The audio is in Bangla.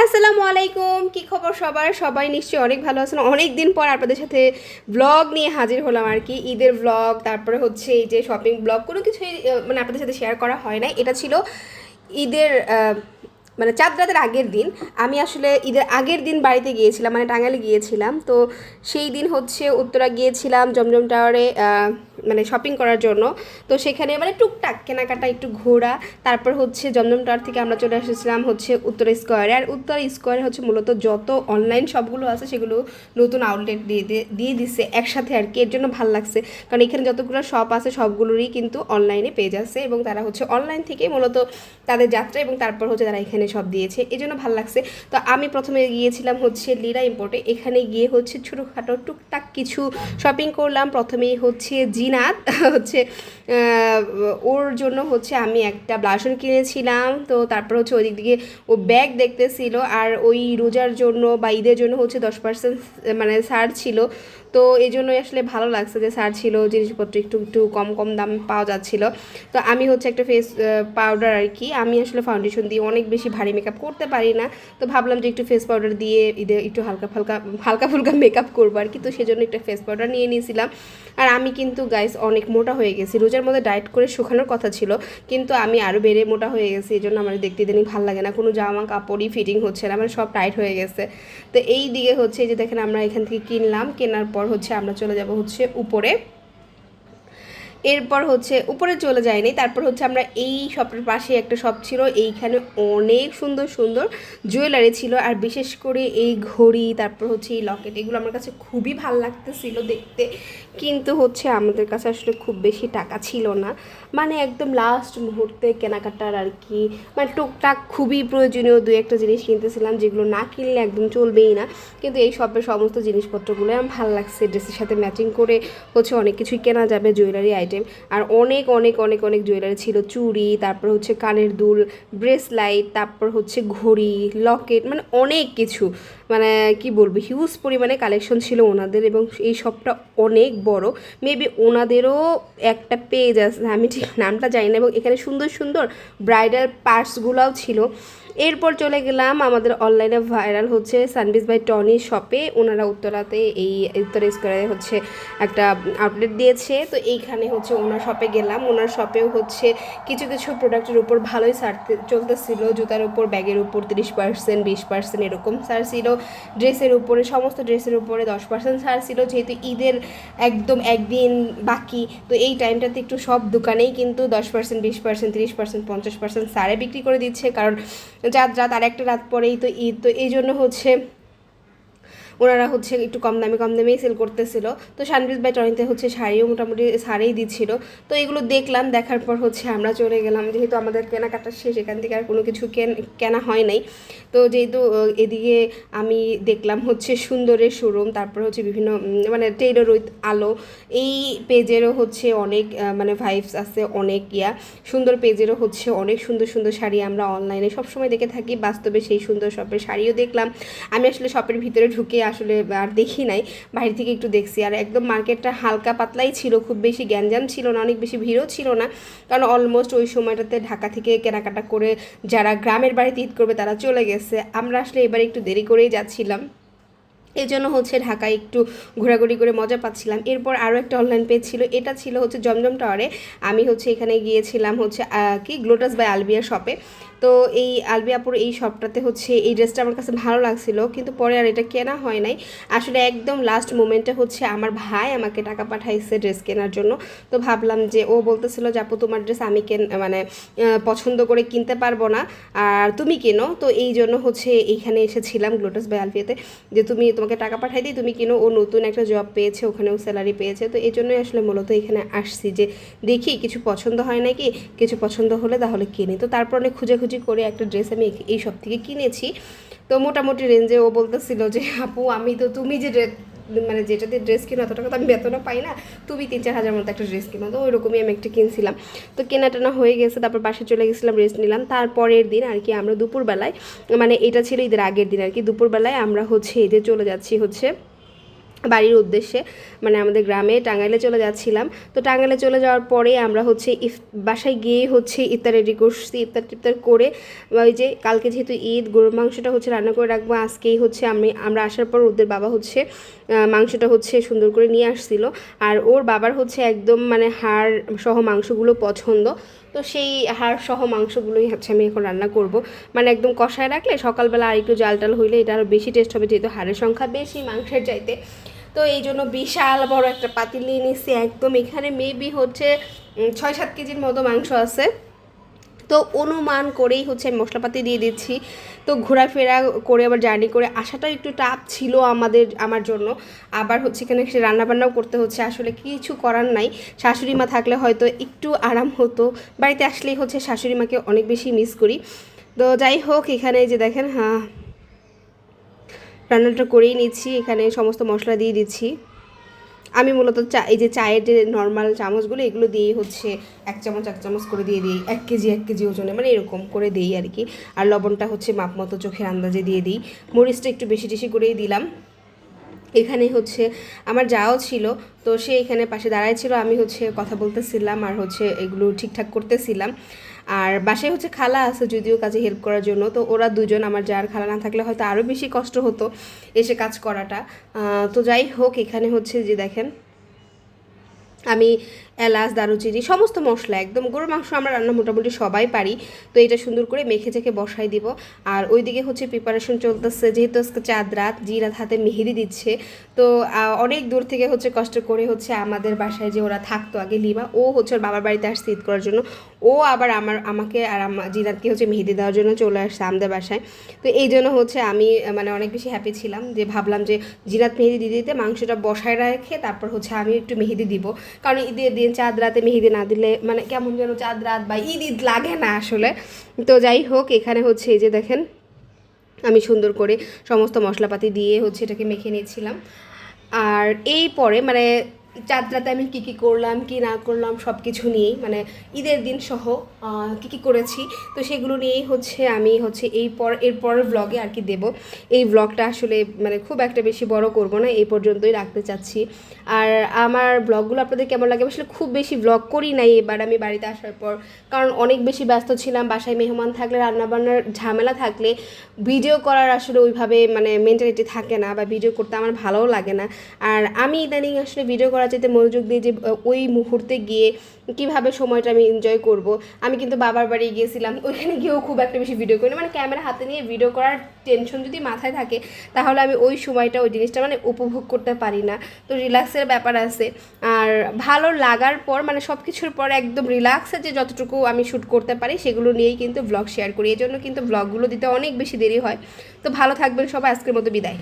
আসসালামু আলাইকুম কি খবর সবার? সবাই নিশ্চয়ই অনেক ভালো আছেন। অনেক দিন পর আপনাদের সাথে ব্লগ নিয়ে হাজির হলাম আর কি, ঈদের ব্লগ তারপরে হচ্ছে এই যে শপিং ব্লগ কোনো কিছুই মানে আপনাদের সাথে শেয়ার করা হয় না এটা ছিল ঈদের মানে চাঁদ রাতের আগের দিন। আমি আসলে ঈদের আগের দিন বাড়িতে গিয়েছিলাম মানে টাঙ্গালে গিয়েছিলাম। তো সেই দিন হচ্ছে উত্তরা গিয়েছিলাম, জমজম টাওয়ারে মানে শপিং করার জন্য। তো সেখানে মানে টুকটাক কেনাকাটা একটু ঘোরা। তারপর হচ্ছে জমজম টাওয়ার থেকে আমরা চলে এসেছিলাম হচ্ছে উত্তর স্কোয়ারে আর উত্তর স্কোয়ারে হচ্ছে মূলত যত অনলাইন শপগুলো আছে সেগুলো নতুন আউটলেট দিয়ে দিয়ে- দিচ্ছে একসাথে আর কি। এর জন্য ভালো লাগছে। কারণ এখানে যতগুলো শপ আছে সবগুলোরই কিন্তু অনলাইনে পেয়ে যাচ্ছে এবং তারা হচ্ছে অনলাইন থেকেই মূলত তাদের যাত্রা এবং তারপর হচ্ছে তারা এখানে সব দিয়েছে। এই জন্য ভালো লাগছে। তো আমি প্রথমে গিয়েছিলাম হচ্ছে লিরা ইম্পোর্টে এখানে গিয়ে হচ্ছে ছোটোখাটো টুকটাক কিছু শপিং করলাম। প্রথমেই হচ্ছে জিনাত হচ্ছে ওর জন্য হচ্ছে আমি একটা ব্লাশন কিনেছিলাম। তো তারপর হচ্ছে ওই দিক দিকে ও ব্যাগ দেখতেছিল আর ওই রোজার জন্য বা ঈদের জন্য হচ্ছে দশ পার্সেন্ট মানে ছাড় ছিল। তো এই জন্যই আসলে ভালো লাগছে যে ছাড় ছিল, জিনিসপত্র একটু একটু কম কম দাম পাওয়া যাচ্ছিল। তো আমি হচ্ছে একটা ফেস পাউডার আর কি, আমি আসলে ফাউন্ডেশন দিয়ে অনেক বেশি ভারী মেকআপ করতে পারি না। তো ভাবলাম যে একটু ফেস পাউডার দিয়ে ঈদে একটু হালকা ফালকা হালকা ফুলকা মেকআপ করব আর কি। তো সেজন্য একটা ফেস পাউডার নিয়ে নিয়েছিলাম। আর আমি কিন্তু গাইস অনেক মোটা হয়ে গেছি। রোজার মধ্যে ডায়েট করে শুকানোর কথা ছিল, কিন্তু আমি আরও বেড়ে মোটা হয়ে গেছি এই জন্য আমার দেখতে দিনই ভালো লাগে না। কোনো জামা কাপড়ই ফিটিং হচ্ছে না আমার সব টাইট হয়ে গেছে। তো এই দিকে হচ্ছে যে দেখেন আমরা এখান থেকে কিনলাম, কেনার পর হচ্ছে আমরা চলে যাব হচ্ছে উপরে। এরপর হচ্ছে উপরে চলে যায়নি তারপর হচ্ছে আমরা এই শপের পাশে একটা শপ ছিল, এইখানে অনেক সুন্দর সুন্দর জুয়েলারি ছিল, আর বিশেষ করে এই ঘড়ি, তারপর হচ্ছে এই লকেট এগুলো আমার কাছে খুবই ভালো লাগতেছিল দেখতে। কিন্তু হচ্ছে আমাদের কাছে আসলে খুব বেশি টাকা ছিল না। মানে একদম লাস্ট মুহূর্তে কেনাকাটার আর কি মানে টুকটাক খুবই প্রয়োজনীয় দু একটা জিনিস কিনতেছিলাম, যেগুলো না কিনলে একদম চলবেই না। কিন্তু এই শপের সমস্ত জিনিসপত্রগুলো আমার ভালো লাগছে। ড্রেসের সাথে ম্যাচিং করে হচ্ছে অনেক কিছুই কেনা যাবে জুয়েলারি আইটেম আর অনেক অনেক অনেক অনেক জুয়েলারি ছিল। চুড়ি, তারপর হচ্ছে কানের দুল ব্রেসলাইট তারপর হচ্ছে ঘড়ি লকেট মানে অনেক কিছু। মানে কি বলব হিউজ পরিমাণে কালেকশন ছিল ওনাদের এবং এই শপটা অনেক বড় মেবি ওনাদেরও একটা পেজ আছে, আমি ঠিক নামটা জানি না এবং এখানে সুন্দর সুন্দর ব্রাইডাল পার্টসগুলোও ছিল। এরপর চলে গেলাম আমাদের অনলাইনে ভাইরাল হচ্ছে সানবিজ বাই টনি শপে ওনারা উত্তরাতে এই উত্তর স্কোয়ারে হচ্ছে একটা আউটলেট দিয়েছে। তো এইখানে হচ্ছে ওনার শপে গেলাম। ওনার শপেও হচ্ছে কিছু কিছু প্রোডাক্টের উপর ভালোই ছাড় চলতেছিল। জুতার উপর, ব্যাগের উপর তিরিশ পার্সেন্ট বিশ পার্সেন্ট এরকম ছাড় ছিল। ড্রেসের উপরে, সমস্ত ড্রেসের উপরে দশ পার্সেন্ট ছাড় ছিল। যেহেতু ঈদের একদম একদিন বাকি, তো এই টাইমটাতে একটু সব দোকানেই কিন্তু দশ পার্সেন্ট বিশ পার্সেন্ট তিরিশ পার্সেন্ট পঞ্চাশ পার্সেন্ট সারে বিক্রি করে দিচ্ছে। কারণ রাত তার একটা রাত পরেই তো ঈদ। তো এই জন্য হচ্ছে ওনারা হচ্ছে একটু কম দামে, কম দামেই সেল করতেছিল। তো শানবিজ বাই টনিতে হচ্ছে শাড়িও মোটামুটি শাড়িই দিচ্ছিল তো এগুলো দেখলাম, দেখার পর হচ্ছে আমরা চলে গেলাম। যেহেতু আমাদের কেনাকাটা শেষ, এখান থেকে আর কোনো কিছু কেন- কেনা হয় নাই। তো যেহেতু এদিকে আমি দেখলাম হচ্ছে সুন্দরের শোরুম তারপর হচ্ছে বিভিন্ন মানে টেইলর উইথ আলো। এই পেজেরও হচ্ছে অনেক মানে ভাইবস আছে, অনেক ইয়া। সুন্দর পেজেরও হচ্ছে অনেক সুন্দর সুন্দর শাড়ি আমরা অনলাইনে সবসময় দেখে থাকি। বাস্তবে সেই সুন্দর শপের শাড়িও দেখলাম। আমি আসলে শপের ভিতরে ঢুকে আসলে আর দেখি নাই। বাইরে থেকে একটু দেখছি। আর একদম মার্কেটটা হালকা পাতলাই ছিল, খুব বেশি গ্যাঞ্জাম ছিল না, অনেক বেশি ভিড়ও ছিল না। কারণ অলমোস্ট ওই সময়টাতে ঢাকা থেকে কেনাকাটা করে যারা গ্রামের বাড়িতে ঈদ করবে তারা চলে গেছে। আমরা আসলে এবারে একটু দেরি করেই যাচ্ছিলাম। এই জন্য হচ্ছে ঢাকায় একটু ঘোরাঘুরি করে মজা পাচ্ছিলাম। এরপর আরও একটা অনলাইন পেজ ছিল, এটা ছিল হচ্ছে জমজম টাওয়ারে আমি হচ্ছে এখানে গিয়েছিলাম হচ্ছে কি? গ্লোটাস বাই আলবিয়া শপে তো এই আলবিয়াপুর এই শপটাতে হচ্ছে এই ড্রেসটা আমার কাছে ভালো লাগছিল, কিন্তু পরে আর এটা কেনা হয় নাই। আসলে একদম লাস্ট মোমেন্টে হচ্ছে আমার ভাই আমাকে টাকা পাঠাইছে ড্রেস কেনার জন্য। তো ভাবলাম যে ও বলতেছিল যে, আপু, তোমার ড্রেস আমি কেন মানে পছন্দ করে কিনতে পারব না। আর তুমি কেনো? তো এই জন্য হচ্ছে এইখানে এসেছিলাম গ্লোটাস বাই আলফিয়াতে যে তুমি তোমাকে টাকা পাঠাই দিই তুমি কিনো? ও নতুন একটা জব পেয়েছে, ওখানেও স্যালারি পেয়েছে। তো এই জন্যই আসলে মূলত এখানে আসছি যে, দেখি, কিছু পছন্দ হয় নাকি? কিছু পছন্দ হলে তাহলে কিনি। তো তারপর অনেক খুঁজে করে একটা ড্রেস আমি এই- সব থেকে কিনেছি। তো মোটামুটি রেঞ্জে ও বলতেছিল যে, আপু, আমি তো তুমি যে মানে যেটাতে ড্রেস কিনো, এত টাকা তো আমি বেতনও পাই না। তুমি তিন চার হাজার মতো একটা ড্রেস কিনো। তো ওইরকমই আমি একটা কিনছিলাম। তো কেনা টেনা হয়ে গেছে, তারপর বাসে চলে গেছিলাম রেস্ট নিলাম। তারপরের দিন আর কি আমরা দুপুরবেলায় মানে এটা ছিল ঈদের আগের দিন আর কি। দুপুরবেলায় আমরা হচ্ছে ঈদে চলে যাচ্ছি হচ্ছে বাড়ির উদ্দেশ্যে মানে আমাদের গ্রামে টাঙ্গাইলে চলে যাচ্ছিলাম। তো টাঙ্গাইলে চলে যাওয়ার পরে আমরা হচ্ছে ইফ, বাসায় গিয়ে হচ্ছে ইফতার রেডি করছি ইফতার টিফতার করে, ওই যে কালকে যেহেতু ঈদ, গরুর মাংসটা হচ্ছে রান্না করে রাখব, আজকেই হচ্ছে আমি, আমরা আসার পর ওদের বাবা হচ্ছে মাংসটা হচ্ছে সুন্দর করে নিয়ে আসছিল। আর ওর বাবার হচ্ছে একদম মানে হাড় সহ মাংসগুলো পছন্দ। তো সেই হাড় সহ মাংসগুলোই হচ্ছে আমি এখন রান্না করব। মানে একদম কষায় রাখলে সকালবেলা আর একটু জাল টাল হইলে এটা আরও বেশি টেস্ট হবে, যেহেতু হাড়ের সংখ্যা বেশি মাংসের চাইতে। তো এই জন্য বিশাল বড় একটা পাতিল নিয়ে নিচ্ছি একদম এখানে মেবি হচ্ছে ছয় সাত কেজির মতো মাংস আছে। তো অনুমান করেই হচ্ছে আমি মশলাপাতি দিয়ে দিচ্ছি। তো ঘোরাফেরা করে আবার জার্নি করে আসাটাও একটু টাফ ছিল আমাদের, আমার জন্য। আবার হচ্ছে এখানে সে রান্নাবান্নাও করতে হচ্ছে। আসলে কিছু করার নাই। শাশুড়ি মা থাকলে হয়তো একটু আরাম হতো। বাড়িতে আসলেই হচ্ছে শাশুড়ি মাকে অনেক বেশি মিস করি। তো যাই হোক, এখানে যে দেখেন হ্যাঁ রান্নাটা করেই নিচ্ছি। এখানে সমস্ত মশলা দিয়ে দিচ্ছি। আমি মূলত চা, এই যে চায়ের যে নর্মাল চামচগুলো, এগুলো দিয়েই হচ্ছে এক চামচ এক চামচ করে দিয়ে দিই। এক কেজি এক কেজি ওজনে মানে এরকম করে দিই আর কি। আর লবণটা হচ্ছে মাপ মতো চোখের আন্দাজে দিয়ে দিই। মরিচটা একটু বেশি বেশি করেই দিলাম। এখানে হচ্ছে আমার যাও ছিল, তো সে এখানে পাশে দাঁড়ায় ছিল, আমি হচ্ছে কথা বলতেছিলাম আর হচ্ছে এগুলো ঠিকঠাক করতেছিলাম। আর বাসায় হচ্ছে খালা আছে, যদিও কাজে হেল্প করার জন্য। তো ওরা দুজন আমার, যার খালা না থাকলে হয়তো আরও বেশি কষ্ট হতো এসে কাজ করাটা। তো যাই হোক, এখানে হচ্ছে যে দেখেন, আমি এলাচ, দারুচিনি, সমস্ত মশলা, একদম গরুর মাংস আমরা রান্না মোটামুটি সবাই পারি। তো এটা সুন্দর করে মেখে চেখে বসাই দিব। আর ওইদিকে হচ্ছে প্রিপারেশন চলতেছে, যেহেতু আজকে চাঁদ রাত, জিরাত হাতে মেহেদি দিচ্ছে। তো অনেক দূর থেকে হচ্ছে কষ্ট করে হচ্ছে আমাদের বাসায় যে ওরা থাকতো আগে লিমা, ও হচ্ছে ওর বাবার বাড়িতে আসছে ঈদ করার জন্য। ও আবার আমার, আমাকে আর আমার জিরাতকে হচ্ছে মেহেদি দেওয়ার জন্য চলে আসছে আমাদের বাসায়। তো এই জন্য হচ্ছে আমি মানে অনেক বেশি হ্যাপি ছিলাম যে ভাবলাম যে জিরাত মেহেদি দিতে দিতে মাংসটা বসায় রেখে তারপর হচ্ছে আমি একটু মেহেদি দিব। কারণ ঈদের দিন চাঁদ রাতে মেহেদি না দিলে মানে কেমন যেন চাঁদ রাত বা ঈদ ঈদ লাগে না আসলে। তো যাই হোক, এখানে হচ্ছে এই যে দেখেন, আমি সুন্দর করে সমস্ত মশলাপাতি দিয়ে হচ্ছে এটাকে মেখে নিয়েছিলাম। আর এই পরে মানে চাঁদ রাতে আমি কী কী করলাম, কি না করলাম সব কিছু নিয়েই মানে ঈদের দিন সহ কী কী করেছি, তো সেগুলো নিয়েই হচ্ছে আমি হচ্ছে এই পর, এর পরের ব্লগে আর কি দেব। এই ব্লগটা আসলে মানে খুব একটা বেশি বড় করব না, এই পর্যন্তই রাখতে চাচ্ছি। আর আমার ব্লগগুলো আপনাদের কেমন লাগে? আসলে খুব বেশি ব্লগ করি নাই এবার আমি বাড়িতে আসার পর, কারণ অনেক বেশি ব্যস্ত ছিলাম, বাসায় মেহমান থাকলে, রান্নাবান্নার ঝামেলা থাকলে ভিডিও করার আসলে ওইভাবে মানে মেন্টালিটি থাকে না বা ভিডিও করতে আমার ভালোও লাগে না। আর আমি ইদানিং আসলে ভিডিও করার চাইতে মনোযোগ দিই যে ওই মুহূর্তে গিয়ে কীভাবে সময়টা আমি এনজয় করব। আমি কিন্তু বাবার বাড়ি গিয়েছিলাম, ওইখানে গিয়েও খুব একটা বেশি ভিডিও করি না মানে ক্যামেরা হাতে নিয়ে ভিডিও করার টেনশন যদি মাথায় থাকে, তাহলে আমি ওই সময়টা ওই জিনিসটা মানে উপভোগ করতে পারি না। তো রিল্যাক্সের ব্যাপার আছে। আর ভালো লাগার পর মানে সব কিছুর পর একদম রিল্যাক্সে যে যতটুকু আমি শ্যুট করতে পারি, সেগুলো নিয়েই কিন্তু ব্লগ শেয়ার করি। এই জন্য কিন্তু ব্লগগুলো দিতে অনেক বেশি দেরি হয়। তো ভালো থাকবেন সবাই, আজকের মতো বিদায়।